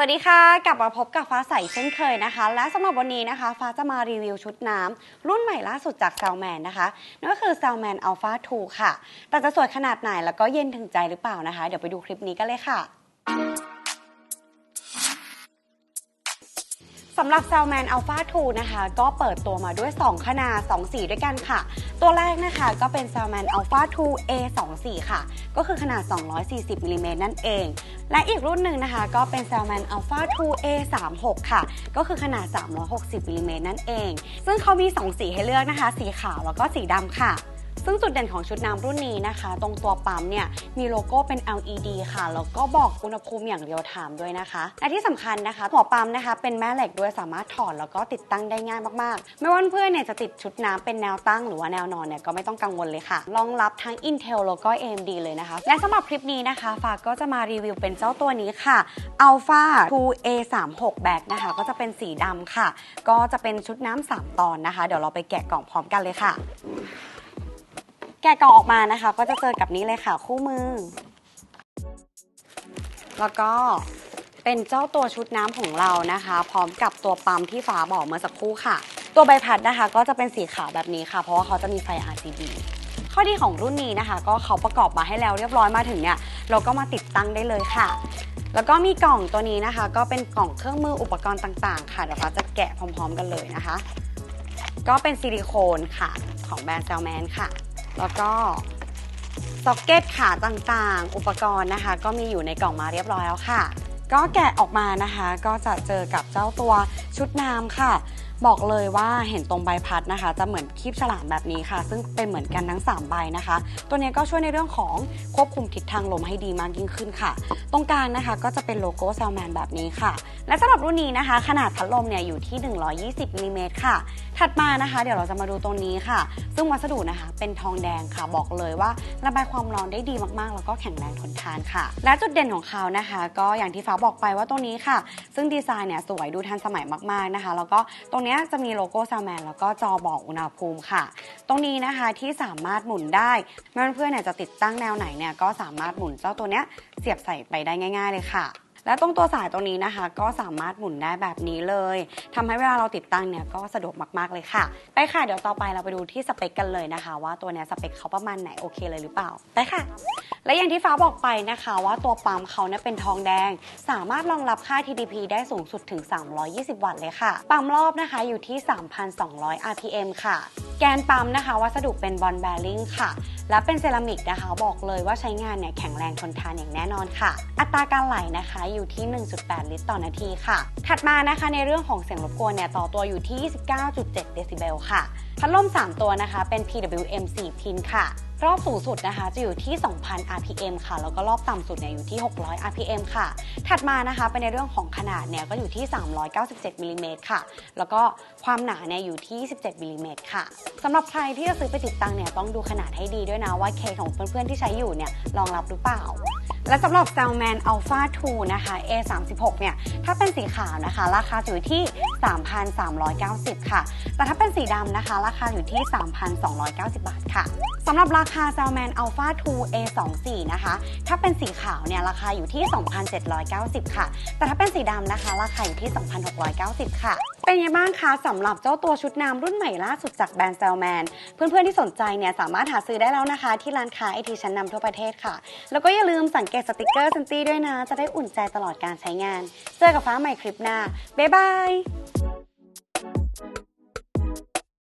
วัสดีค่ะ กลับมาพบกับฟ้าใสเช่นเคยนะคะ และสำหรับวันนี้นะคะ ฟ้าจะมารีวิวชุดน้ำรุ่นใหม่ล่าสุดจากแซลแมนนะคะนั่นก็คือแซ l m a n Alpha 2ค่ะ แต่จะสวยขนาดไหนแล้วก็เย็นถึงใจหรือเปล่านะคะ เดี๋ยวไปดูคลิปนี้กันเลยค่ะ สำหรับ s ซ l m a n Alpha 2 นะคะ ก็เปิดตัวมาด้วย 2 ขนาด 2 สีด้วยกันค่ะ ตัวแรกนะคะก็เป็น s ซ l m a n Alpha 2 A 2 4 ค่ะ ก็คือขนาด 240มิลลิเมตรนั่นเอง และอีกรุ่นหนึ่งนะคะ ก็เป็น s ซ l m a n Alpha 2 A 3 6 ค่ะ ก็คือขนาด 360มิลลิเมตรนั่นเอง ซึ่งเขามี 2 สีให้เลือกนะคะ สีขาวแล้วก็สีดำค่ะ ซึ่งจุดเด่นของชุดน้ำรุ่นนี้นะคะ ตรงตัวปั๊มเนี่ยมีโลโก้เป็น LED ค่ะ แล้วก็บอกอุณหภูมิอย่างเรียลไทม์ด้วยนะคะและที่สำคัญนะคะ หัวปั๊มนะคะเป็นแม่เหล็กด้วยสามารถถอดแล้วก็ติดตั้งได้ง่ายมากๆ ไม่ว่าเพื่อนเนี่ยจะติดชุดน้ำเป็นแนวตั้งหรือว่าแนวนอนเนี่ยก็ไม่ต้องกังวลเลยค่ะรองรับทั้ง Intel แล้วก็ AMD เลยนะคะ และสำหรับคลิปนี้นะคะ ฝากก็จะมารีวิวเป็นเจ้าตัวนี้ค่ะ Alpha 2 A36 Bag นะคะ ก็จะเป็นสีดำค่ะ ก็จะเป็นชุดน้ำสามตอนนะคะ เดี๋ยวเราไปแกะกล่องพร้อมกันเลยค่ะ แกะกล่องออกมานะคะ ก็จะเจอกับนี้เลยค่ะคู่มือ แล้วก็เป็นเจ้าตัวชุดน้ำของเรานะคะ พร้อมกับตัวปั๊มที่ฟ้าบอกเมื่อสักครู่ค่ะ ตัวใบพัดนะคะ ก็จะเป็นสีขาวแบบนี้ค่ะ เพราะว่าเขาจะมีไฟ RGB ข้อดีของรุ่นนี้นะคะ ก็เขาประกอบมาให้แล้วเรียบร้อยมาถึงเนี่ยเราก็มาติดตั้งได้เลยค่ะ แล้วก็มีกล่องตัวนี้นะคะ ก็เป็นกล่องเครื่องมืออุปกรณ์ต่างๆ ค่ะเดี๋ยวฟ้าจะแกะพร้อม ๆ กันเลยนะคะ ก็เป็นซิลิโคนค่ะของแบรนด์แซลแมนค่ะ แล้วก็ซ็อกเก็ตขาต่างๆ อุปกรณ์นะคะ ก็มีอยู่ในกล่องมาเรียบร้อยแล้วค่ะ ก็แกะออกมานะคะ ก็จะเจอกับเจ้าตัวชุดน้ำค่ะ บอกเลยว่าเห็นตรงใบพัดนะคะ จะเหมือนคีบฉลามแบบนี้ค่ะ ซึ่งเป็นเหมือนกันทั้ง 3 ใบนะคะ ตัวนี้ก็ช่วยในเรื่องของควบคุมทิศทางลมให้ดีมากยิ่งขึ้นค่ะ ตรงกลางนะคะก็จะเป็นโลโก้แซลแมนแบบนี้ค่ะ และสำหรับรุ่นนี้นะคะ ขนาดพัดลมเนี่ยอยู่ที่ 120มิลลิเมตรค่ะ ถัดมานะคะ เดี๋ยวเราจะมาดูตรงนี้ค่ะ ซึ่งวัสดุนะคะ เป็นทองแดงค่ะบอกเลยว่าระบายความร้อนได้ดีมากๆ แล้วก็แข็งแรงทนทานค่ะ และจุดเด่นของเขานะคะ ก็อย่างที่ฟ้าบอกไปว่าตรงนี้ค่ะ ซึ่งดีไซน์เนี่ยสวยดูทันสมัยมากๆนะคะ แล้วก็ตรงนี้จะมีโลโก้แซลแมนแล้วก็จอบอกอุณหภูมิค่ะ ตรงนี้นะคะที่สามารถหมุนได้เพื่อนๆเนี่ยจะติดตั้งแนวไหนเนี่ยก็สามารถหมุนเจ้าตัวเนี้ยเสียบใส่ไปได้ง่าย ๆ เลยค่ะ และตรงตัวสายตรงนี้นะคะ ก็สามารถหมุนได้แบบนี้เลยทำให้เวลาเราติดตั้งเนี่ยก็สะดวกมากๆเลยค่ะ ไปค่ะเดี๋ยวต่อไปเราไปดูที่สเปคกันเลยนะคะ ว่าตัวเนี้ยสเปคเขาประมาณไหนโอเคเลยหรือเปล่าไปค่ะ และอย่างที่ฟ้าบอกไปนะคะว่าตัวปั๊มเขาเนี่ยเป็นทองแดง สามารถรองรับค่า TDP ได้สูงสุดถึง 320 วัตต์เลยค่ะ ปั๊มรอบนะคะอยู่ที่ 3,200 RPM ค่ะ แกนปั๊มนะคะวัสดุเป็นบอลแบริ่งค่ะและเป็นเซรามิกนะคะบอกเลยว่าใช้งานเนี่ยแข็งแรงทนทานอย่างแน่นอนค่ะ อัตราการไหลนะคะอยู่ที่ 1.8 ลิตรต่อนาทีค่ะ ถัดมานะคะในเรื่องของเสียงรบกวนเนี่ยต่อตัวอยู่ที่ 29.7 เดซิเบลค่ะ พัดลม 3 ตัวนะคะ เป็น PWM 4 พินค่ะ รอบสูงสุดนะคะ จะอยู่ที่ 2,000 RPM ค่ะ แล้วก็รอบต่ำสุดเนี่ยอยู่ที่ 600 RPM ค่ะ ถัดมานะคะเป็นในเรื่องของขนาดเนี่ยก็อยู่ที่ 397มิลลิเมตรค่ะ แล้วก็ความหนาเนี่ยอยู่ที่ 17มิลลิเมตรค่ะสำหรับใครที่จะซื้อไปติดตั้งเนี่ยต้องดูขนาดให้ดีด้วยนะว่าเคสของเพื่อนๆที่ใช้อยู่เนี่ยรองรับหรือเปล่าและสำหรับ Salman Alpha 2 นะคะ A36 เนี่ย ถ้าเป็นสีขาวนะคะ ราคาอยู่ที่ 3,390 ค่ะ แต่ถ้าเป็นสีดำนะคะราราคาอยู่ที่ 3,290 บาทค่ะสำหรับราคา Salman Alpha 2 A24 นะคะ ถ้าเป็นสีขาวเนี่ยราคาอยู่ที่ 2,790 ค่ะ แต่ถ้าเป็นสีดำนะคะ ราคาอยู่ที่ 2,690 ค่ะ เป็นยังไงบ้างคะสำหรับเจ้าตัวชุดน้ำรุ่นใหม่ล่าสุดจากแบรนด์ Salman เพื่อนๆที่สนใจเนี่ยสามารถหาซื้อได้แล้วนะคะ ที่ร้านค้าไอทีชั้นนำทั่วประเทศค่ะ แล้วก็อย่าลืมสังเกตสติกเกอร์ซันตี้ด้วยนะ จะได้อุ่นใจตลอดการใช้งาน เจอกับฟ้าใหม่คลิปหน้าบ๊ายบาย